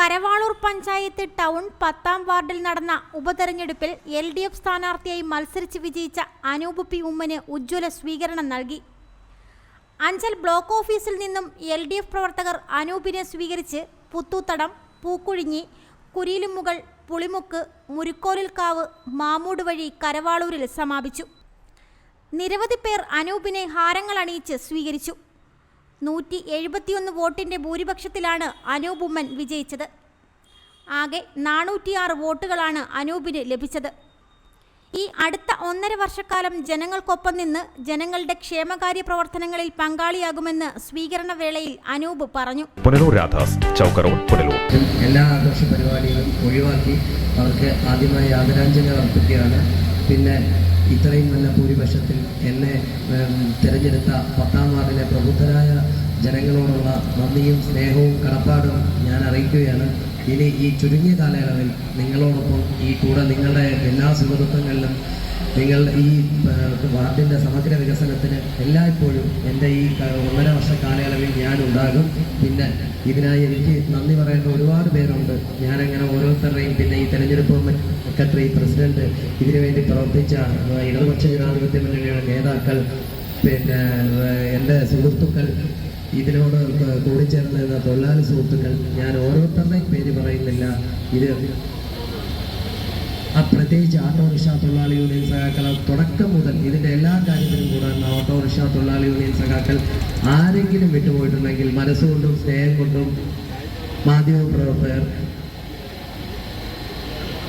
Karavaloor panchayat town പത്താം വാർഡിൽ നടന്ന ഉപതെരഞ്ഞെടുപ്പിൽ എൽ ഡി എഫ് സ്ഥാനാർത്ഥിയായി മത്സരിച്ച് വിജയിച്ച അനൂപ് പി ഉമ്മന് ഉജ്ജ്വല സ്വീകരണം നൽകി. അഞ്ചൽ ബ്ലോക്ക് ഓഫീസിൽ നിന്നും എൽ ഡി എഫ് പ്രവർത്തകർ അനൂപിനെ സ്വീകരിച്ച് പുത്തൂത്തടം പൂക്കുഴിഞ്ഞി കുരിയിലുമുകൾ പുളിമുക്ക് മുരുക്കോലിൽക്കാവ് മാമൂട് വഴി കരവാളൂരിൽ സമാപിച്ചു. നിരവധി പേർ അനൂപിനെ ഹാരങ്ങൾ അണിയിച്ച് സ്വീകരിച്ചു. നൂറ്റി എഴുപത്തിയൊന്ന് വോട്ടിന്റെ ഭൂരിപക്ഷത്തിലാണ് അനൂപ് ഉമ്മൻ വിജയിച്ചത്. ആകെ നാനൂറ്റിയാറ് വോട്ടുകളാണ് അനൂപിന് ലഭിച്ചത്. ഈ അടുത്ത ഒന്നര വർഷക്കാലം ജനങ്ങൾക്കൊപ്പം നിന്ന് ജനങ്ങളുടെ ക്ഷേമകാര്യ പ്രവർത്തനങ്ങളിൽ പങ്കാളിയാകുമെന്ന് സ്വീകരണ വേളയിൽ അനൂപ് പറഞ്ഞു. പുനലൂർ രാധാസ് എല്ലാ ആഘോഷ പരിപാടികളും ഒഴിവാക്കി അവർക്ക് ആദ്യമായി ആദരാഞ്ജലി അർപ്പിക്കുകയാണ്. പിന്നെ ഇത്രയും നല്ല ഭൂരിപക്ഷത്തിൽ എന്നെ തിരഞ്ഞെടുത്ത പത്താം വാർഡിലെ പ്രബുദ്ധരായ ജനങ്ങളോടുള്ള നന്ദിയും സ്നേഹവും കടപ്പാടും ഞാൻ അറിയിക്കുകയാണ്. ഇനി ഈ ചുരുങ്ങിയ കാലയളവിൽ നിങ്ങളോടൊപ്പം ഈ കൂടെ നിങ്ങളുടെ എല്ലാ സുഹൃത്തുക്കളിലും നിങ്ങൾ ഈ വാർഡിന്റെ സമഗ്ര വികസനത്തിന് എല്ലായ്പ്പോഴും എന്റെ ഈ ഒന്നര വർഷ കാലയളവിൽ ഞാൻ ഉണ്ടാകും. പിന്നെ ഇതിനായി എനിക്ക് നന്ദി പറയേണ്ട ഒരുപാട് പേരുണ്ട്. ഞാനങ്ങനെ ഓരോരുത്തരുടെയും പിന്നെ ഈ തെരഞ്ഞെടുപ്പ് സെക്രട്ടറി പ്രസിഡന്റ് ഇതിനു വേണ്ടി പ്രവർത്തിച്ച ഇടതുപക്ഷ ജനാധിപത്യ മുന്നണിയുടെ നേതാക്കൾ പിന്നെ എന്റെ സുഹൃത്തുക്കൾ ഇതിനോട് കൂടിച്ചേർന്ന് നിന്ന തൊഴിലാളി സുഹൃത്തുക്കൾ ഞാൻ ഓരോരുത്തരുടെയും പേര് പറയുന്നില്ല. ഇത് ആ പ്രത്യേകിച്ച് ഓട്ടോറിക്ഷ തൊഴിലാളി യൂണിയൻ സഖാക്കൾ തുടക്കം മുതൽ ഇതിന്റെ എല്ലാ കാര്യത്തിലും കൂടെ ഓട്ടോറിക്ഷ തൊഴിലാളി യൂണിയൻ സഖാക്കൾ ആരെങ്കിലും വിട്ടുപോയിട്ടുണ്ടെങ്കിൽ മനസ്സുകൊണ്ടും സ്നേഹം കൊണ്ടും മാധ്യമ പ്രവർത്തകർ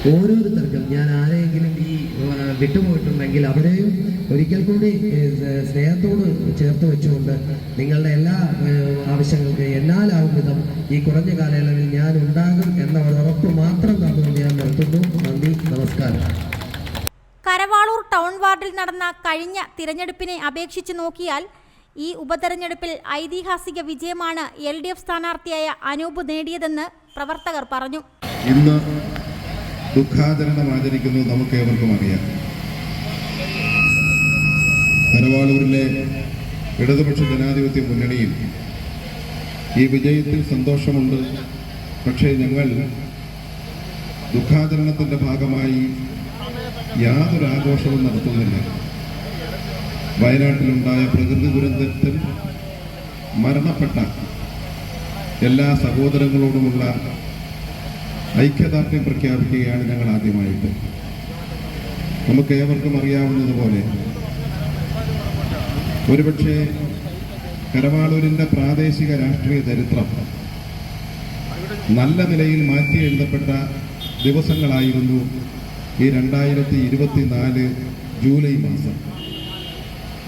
ഓരോരുത്തർക്കും ഞാൻ ആരെയെങ്കിലും ഈ വിട്ടുപോയിട്ടുണ്ടെങ്കിൽ അവരെയും ഒരിക്കൽ കൂടി സ്നേഹത്തോട് ചേർത്ത് വെച്ചുകൊണ്ട് നിങ്ങളുടെ എല്ലാ ആവശ്യങ്ങൾക്ക് എന്നാലാവും വിധം ഈ കുറഞ്ഞ കാലയളവിൽ ഞാൻ ഉണ്ടാകും എന്ന ഒരു ഉറപ്പ് മാത്രം തന്നുകൊണ്ട് ഞാൻ നിർത്തുന്നു. നന്ദി നമസ്കാരം. കരവാളൂർ ടൗൺ വാർഡിൽ നടന്ന കഴിഞ്ഞ തിരഞ്ഞെടുപ്പിനെ അപേക്ഷിച്ച് നോക്കിയാൽ ഈ ഉപതെരഞ്ഞെടുപ്പിൽ ഐതിഹാസിക വിജയമാണ് എൽ ഡി എഫ് സ്ഥാനാർത്ഥിയായ അനൂപ് നേടിയതെന്ന് പ്രവർത്തകർ പറഞ്ഞു. ഇന്ന് ദുഃഖാചരണം ആചരിക്കുന്നത് നമുക്ക് ഏവർക്കും അറിയാം. കരവാളൂരിലെ ഇടതുപക്ഷ ജനാധിപത്യ മുന്നണിയിൽ ഈ വിജയത്തിൽ സന്തോഷമുണ്ട്. പക്ഷേ ഞങ്ങൾ ദുഃഖാചരണത്തിന്റെ ഭാഗമായി യാതൊരു ആഘോഷവും നടത്തുന്നില്ല. വയനാട്ടിലുണ്ടായ പ്രകൃതി ദുരന്തത്തിൽ മരണപ്പെട്ട എല്ലാ സഹോദരങ്ങളോടുമുള്ള ഐക്യദാർഢ്യം പ്രഖ്യാപിക്കുകയാണ് ഞങ്ങൾ ആദ്യമായിട്ട്. നമുക്ക് ഏവർക്കും അറിയാവുന്നതുപോലെ ഒരുപക്ഷെ കരവാളൂരിന്റെ പ്രാദേശിക രാഷ്ട്രീയ ചരിത്രം നല്ല നിലയിൽ മാറ്റി എഴുതപ്പെട്ട ദിവസങ്ങളായിരുന്നു ഈ രണ്ടായിരത്തി ഇരുപത്തി നാല് ജൂലൈ മാസം.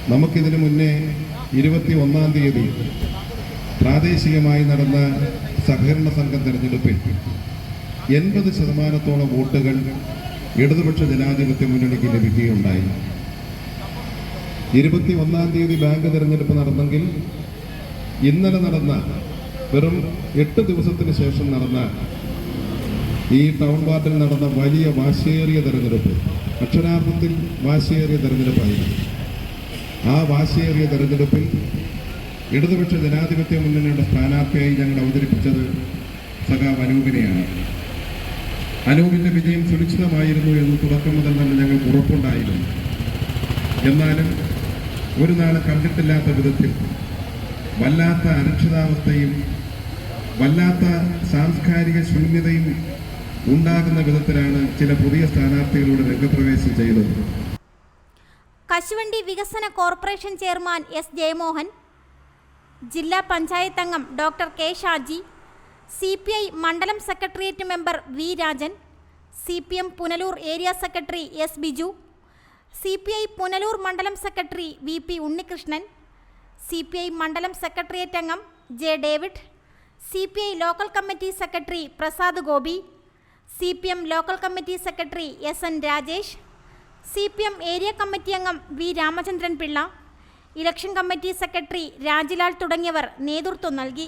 നമുക്കിതിനു മുന്നേ ഇരുപത്തി ഒന്നാം തീയതി പ്രാദേശികമായി നടന്ന സഹകരണ സംഘം തെരഞ്ഞെടുപ്പിൽ എൺപത് ശതമാനത്തോളം വോട്ടുകൾ ഇടതുപക്ഷ ജനാധിപത്യ മുന്നണിക്ക് ലഭിക്കുകയുണ്ടായി. ഇരുപത്തി ഒന്നാം തീയതി ബാങ്ക് തിരഞ്ഞെടുപ്പ് നടന്നെങ്കിൽ ഇന്നലെ നടന്ന വെറും എട്ട് ദിവസത്തിന് ശേഷം നടന്ന ഈ ടൗൺ വാർഡിൽ നടന്ന വലിയ വാശിയേറിയ തെരഞ്ഞെടുപ്പ് അക്ഷരാർത്ഥത്തിൽ വാശിയേറിയ തെരഞ്ഞെടുപ്പായിരുന്നു. ആ വാശിയേറിയ തെരഞ്ഞെടുപ്പിൽ ഇടതുപക്ഷ ജനാധിപത്യ മുന്നണിയുടെ സ്ഥാനാർത്ഥിയായി ഞങ്ങൾ അവതരിപ്പിച്ചത് സഖാവ് അനൂപിനെയാണ് അനൂപിന്റെ വിജയം സുരക്ഷിതമായിരുന്നു എന്ന് തുടക്കം മുതൽ തന്നെ ഞങ്ങൾ ഉറപ്പുണ്ടായിരുന്നു. എന്നാലും ഒരു നാൾ കണ്ടിട്ടില്ലാത്ത വിധത്തിൽ വല്ലാത്ത അരക്ഷിതാവസ്ഥയും വല്ലാത്ത സാംസ്കാരിക ശൂന്യതയും ഉണ്ടാകുന്ന വിധത്തിലാണ് ചില പുതിയ സ്ഥാനാർത്ഥികളുടെ രംഗപ്രവേശം ചെയ്തത്. കശുവണ്ടി വികസന കോർപ്പറേഷൻ ചെയർമാൻ എസ് ജയമോഹൻ ജില്ലാ പഞ്ചായത്ത് അംഗം doctor K Shaji C P I മണ്ഡലം secretariat member V Rajan C P M Punalur area secretary S Biju C P I Punalur മണ്ഡലം secretary V P Unnikrishnan C P I മണ്ഡലം secretariat അംഗം J David C P I local committee secretary Prasad Gopi C P M local committee secretary S N Rajesh C P M area committee അംഗം V Ramachandran Pillai election committee secretary Rajilal തുടങ്ങിയവർ നേതൃത്വം നൽകി.